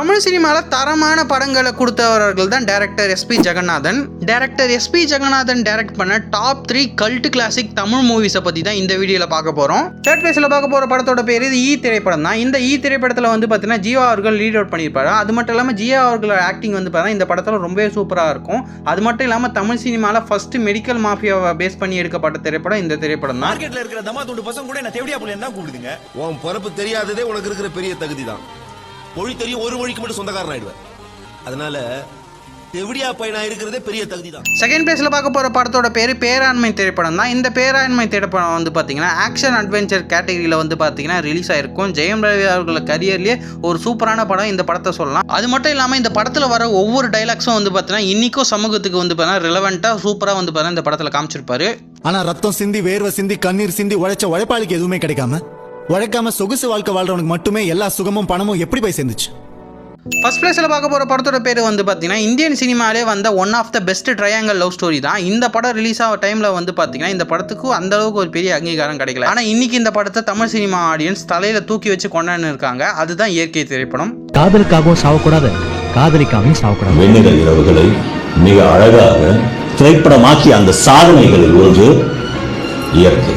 தமிழ் சினிமாவில் தரமான படங்களை கொடுத்தவர்கள் தான் director SP Jagannathan. Director SP Jagannathan direct பண்ண top three cult classic Tamil மூவிஸை பற்றி தான் இந்த வீடியோவில் பார்க்க போகிறோம் தேர்ட் பிளேஸில் பார்க்க போகிற படத்தோட பேர் இது ஈ திரைப்படம் தான். இந்த e ஈ திரைப்படத்தில் வந்து பார்த்தீங்கன்னா ஜியோ அவர்கள் லீட் அவுட் பண்ணியிருப்பாரு. அது மட்டும் இல்லாமல் ஜியோ அவர்களோட ஆக்டிங் வந்து பார்த்தீங்கன்னா இந்த படத்தில் ரொம்பவே சூப்பராக இருக்கும். அது மட்டும் இல்லாமல் தமிழ் சினிமாவில் ஃபர்ஸ்ட் மெடிக்கல் மாஃபியாவை பேஸ் பண்ணி எடுக்கப்பட்ட திரைப்படம் இந்த திரைப்படம் தான். மார்க்கெட்டில் இருக்கிற தமா துண்டு பசங்க கூட என்ன தேவடியா புள்ளையன் தான் கூப்பிடுங்க உன் பிறப்பு தெரியாததே உனக்கு இருக்கிற பெரிய தகுதி தான். மொழி தெரியும் ஒரு மொழிக்கு மட்டும் சொந்தக்காரன் ஆயிடுவேன் அதனால தெவிடியா பையனா இருக்கிறதே பெரிய தகுதி தான் செகண்ட் பிளேஸில் பார்க்க போகிற படத்தோட பேர் பேராண்மை திரைப்படம் தான். இந்த பேராண்மை திரைப்படம் வந்து பார்த்தீங்கன்னா ஆக்ஷன் அட்வென்ச்சர் கேட்டகரியில் வந்து பார்த்தீங்கன்னா ரிலீஸ் ஆயிருக்கும். ஜெயம் ரவி அவர்களோட கரியர்லேயே ஒரு சூப்பரான படம் இந்த படத்தை சொல்லலாம். அது மட்டும் இல்லாமல் இந்த படத்தில் வர ஒவ்வொரு டைலாக்ஸும் வந்து பார்த்தீங்கன்னா இன்றைக்கும் சமூகத்துக்கு வந்து பார்த்தீங்கன்னா ரிலவெண்ட்டாக சூப்பராக வந்து பார்த்தீங்கன்னா இந்த படத்தில் காமிச்சிருப்பாரு. ஆனா ரத்தம் சிந்தி வேர்வை சிந்தி கண்ணீர் சிந்தி உழைச்ச உழைப்பாளிக்கு எதுவுமே கிடைக்காம உழைக்காம சொகுசு வாழ்க்கை வாழ்றவனுக்கு மட்டுமே எல்லா சுகமும் பணமும் எப்படி போய் சேர்ந்துச்சு? ஃபர்ஸ்ட் பிளேஸில் பார்க்க போகிற படத்தோட பேர் வந்து பார்த்தீங்கன்னா இந்தியன் சினிமாலே வந்த one of the best triangle love story தான். இந்த படம் ரிலீஸ் ஆக டைமில் வந்து பார்த்தீங்கன்னா இந்த படத்துக்கு அந்த அளவுக்கு ஒரு பெரிய அங்கீகாரம் கிடைக்கல. ஆனால் இன்னைக்கு இந்த படத்தை தமிழ் சினிமா ஆடியன்ஸ் தலையில் தூக்கி வச்சு கொண்டாந்து இருக்காங்க. அதுதான் இயற்கை திரைப்படம். காதலுக்காகவும் சாவக்கூடாது காதலிக்காமையும் சாவக்கூடாது. வெண்ணிற இரவுகளை மிக அழகாக திரைப்படமாக்கிய அந்த சாதனைகளில் ஒன்று இயற்கை.